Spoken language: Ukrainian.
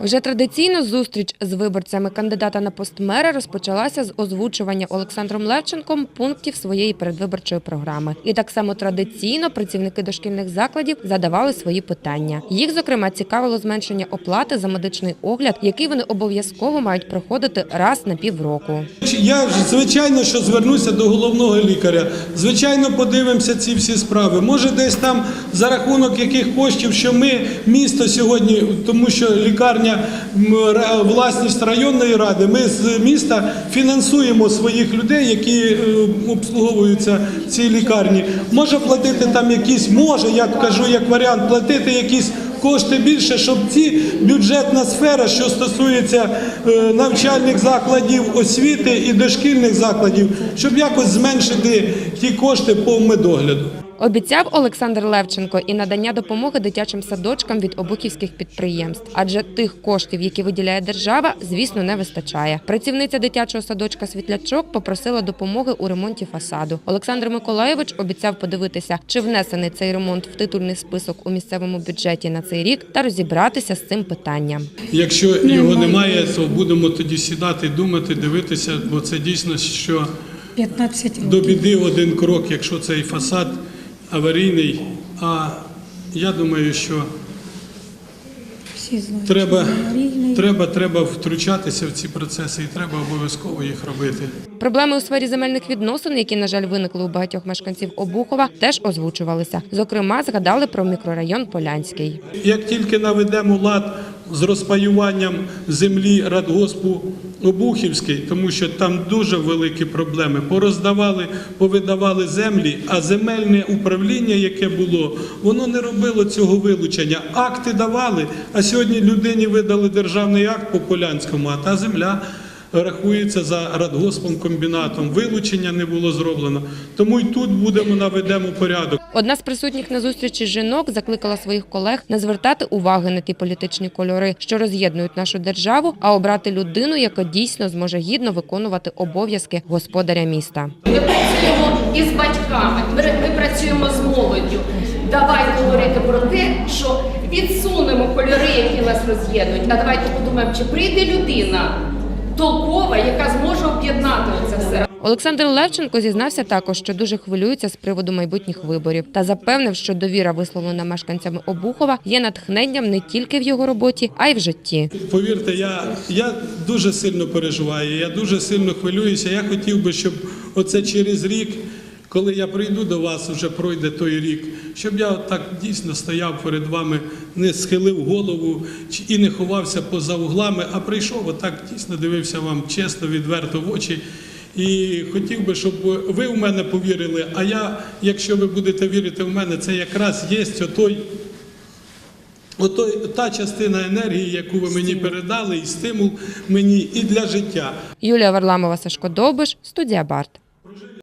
Вже традиційно зустріч з виборцями кандидата на пост мера розпочалася з озвучування Олександром Левченком пунктів своєї передвиборчої програми. І так само традиційно працівники дошкільних закладів задавали свої питання. Їх, зокрема, цікавило зменшення оплати за медичний огляд, який вони обов'язково мають проходити раз на півроку. Я звичайно, що звернуся до головного лікаря. Звичайно, подивимося ці всі справи. Може, десь там за рахунок яких коштів, що ми місто сьогодні, тому що лікарня м, власність районної ради. Ми з міста фінансуємо своїх людей, які е, обслуговуються в цій лікарні. Може платити там якісь, може, я кажу, як варіант, платити якісь. Кошти більше, щоб ці бюджетна сфера, що стосується е, навчальних закладів освіти і дошкільних закладів, щоб якось зменшити ті кошти по медогляду. Обіцяв Олександр Левченко і надання допомоги дитячим садочкам від обухівських підприємств, адже тих коштів, які виділяє держава, звісно, не вистачає. Працівниця дитячого садочка Світлячок попросила допомоги у ремонті фасаду. Олександр Миколаєвич обіцяв подивитися, чи внесений цей ремонт в титульний список у місцевому бюджеті на цей рік, та розібратися з цим питанням. Якщо його немає, то будемо тоді сідати, думати, дивитися, бо це дійсно що 15 до років. біди один крок, якщо цей фасад аварійний. А я думаю, що треба, треба, треба втручатися в ці процеси і треба обов'язково їх робити. Проблеми у сфері земельних відносин, які, на жаль, виникли у багатьох мешканців Обухова, теж озвучувалися. Зокрема, згадали про мікрорайон Полянський. Як тільки наведемо лад з розпаюванням землі радгоспу Обухівський, тому що там дуже великі проблеми. Пороздавали, повидавали землі, а земельне управління, яке було, воно не робило цього вилучення. Акти давали, а сьогодні людині видали державний акт по Полянському, а та земля. Рахується за радгоспом комбінатом. Вилучення не було зроблено. Тому й тут будемо наведемо порядок. Одна з присутніх на зустрічі жінок закликала своїх колег не звертати уваги на ті політичні кольори, що роз'єднують нашу державу, а обрати людину, яка дійсно зможе гідно виконувати обов'язки господаря міста. Ми працюємо із батьками, ми, ми працюємо з молоддю. Давайте говорити про те, що відсунемо кольори, які нас роз'єднують. А давайте подумаємо, чи прийде людина толкова, яка зможе об'єднати це все. Олександр Левченко зізнався також, що дуже хвилюється з приводу майбутніх виборів, та запевнив, що довіра, висловлена мешканцями Обухова, є натхненням не тільки в його роботі, а й в житті. Повірте, я, я дуже сильно переживаю, я дуже сильно хвилююся. Я хотів би, щоб оце через рік, коли я прийду до вас, вже пройде той рік, щоб я так дійсно стояв перед вами, не схилив голову і не ховався поза углами, а прийшов, отак дійсно дивився вам чесно, відверто в очі. І хотів би, щоб ви в мене повірили. А я, якщо ви будете вірити в мене, це якраз є отой Ото та частина енергії, яку ви мені передали, і стимул мені і для життя. Юлія Варламова, Сашко Довбиш, студія Барт.